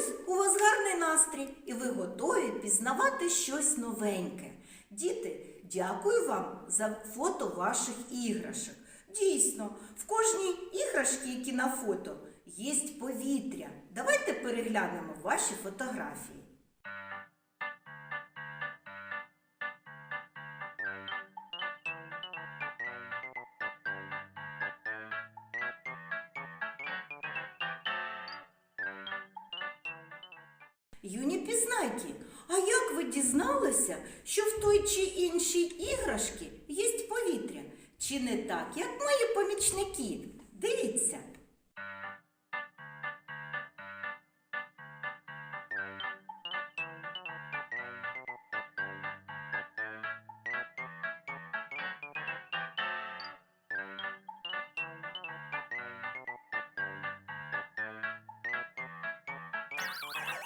Сподіваюсь, у вас гарний настрій і ви готові пізнавати щось новеньке. Діти, дякую вам за фото ваших іграшок. Дійсно, в кожній іграшці, які на фото, є повітря. Давайте переглянемо ваші фотографії. Юні пізнайки, а як ви дізналися, що в той чи іншій іграшки є повітря? Чи не так, як мої помічники? Дивіться.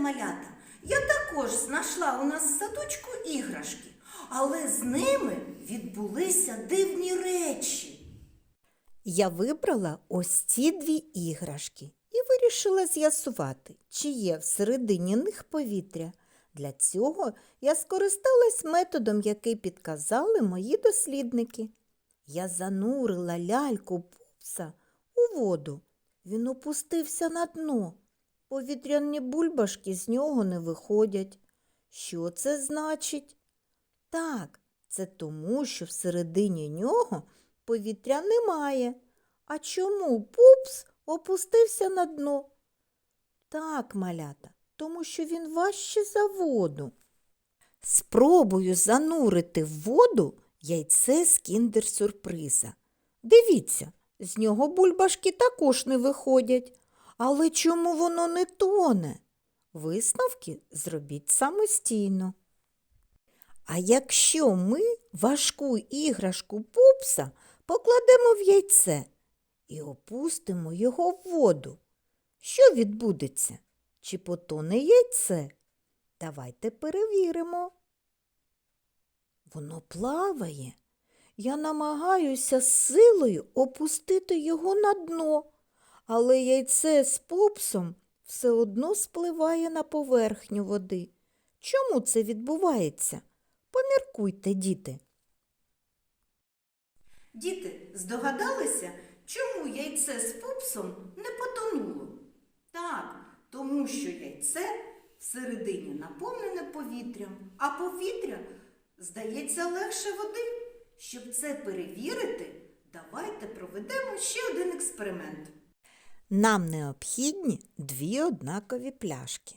малята, я також знайшла у нас в садочку іграшки, але з ними відбулися дивні речі. Я вибрала ось ці дві іграшки і вирішила з'ясувати, чи є всередині них повітря. Для цього я скористалась методом, який підказали мої дослідники. Я занурила ляльку пупса у воду. Він опустився на дно. Повітряні бульбашки з нього не виходять. Що це значить? Так, це тому, що всередині нього повітря немає. А чому пупс опустився на дно? Так, малята, тому що він важче за воду. Спробую занурити в воду яйце з кіндер-сюрприза. Дивіться, з нього бульбашки також не виходять. Але чому воно не тоне? Висновки зробіть самостійно. А якщо ми важку іграшку пупса покладемо в яйце і опустимо його в воду, що відбудеться? Чи потоне яйце? Давайте перевіримо. Воно плаває. Я намагаюся з силою опустити його на дно, але яйце з пупсом все одно спливає на поверхню води. Чому це відбувається? Поміркуйте, діти. Діти здогадалися, чому яйце з пупсом не потонуло? Так, тому що яйце всередині наповнене повітрям, а повітря здається легше води. Щоб це перевірити, давайте проведемо ще один експеримент. Нам необхідні дві однакові пляшки.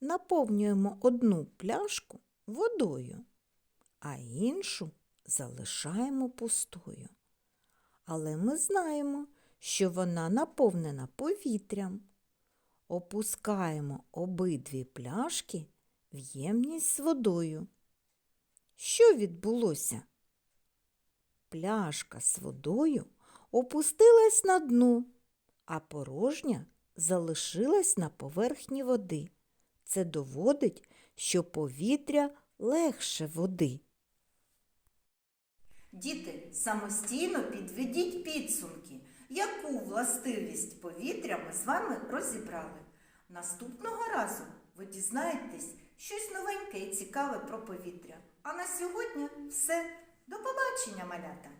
Наповнюємо одну пляшку водою, а іншу залишаємо пустою. Але ми знаємо, що вона наповнена повітрям. Опускаємо обидві пляшки в ємність з водою. Що відбулося? Пляшка з водою опустилась на дно, а порожня залишилась на поверхні води. Це доводить, що повітря легше води. Діти, самостійно підведіть підсумки, яку властивість повітря ми з вами розібрали. Наступного разу ви дізнаєтесь щось новеньке і цікаве про повітря. А на сьогодні все. До побачення, малята!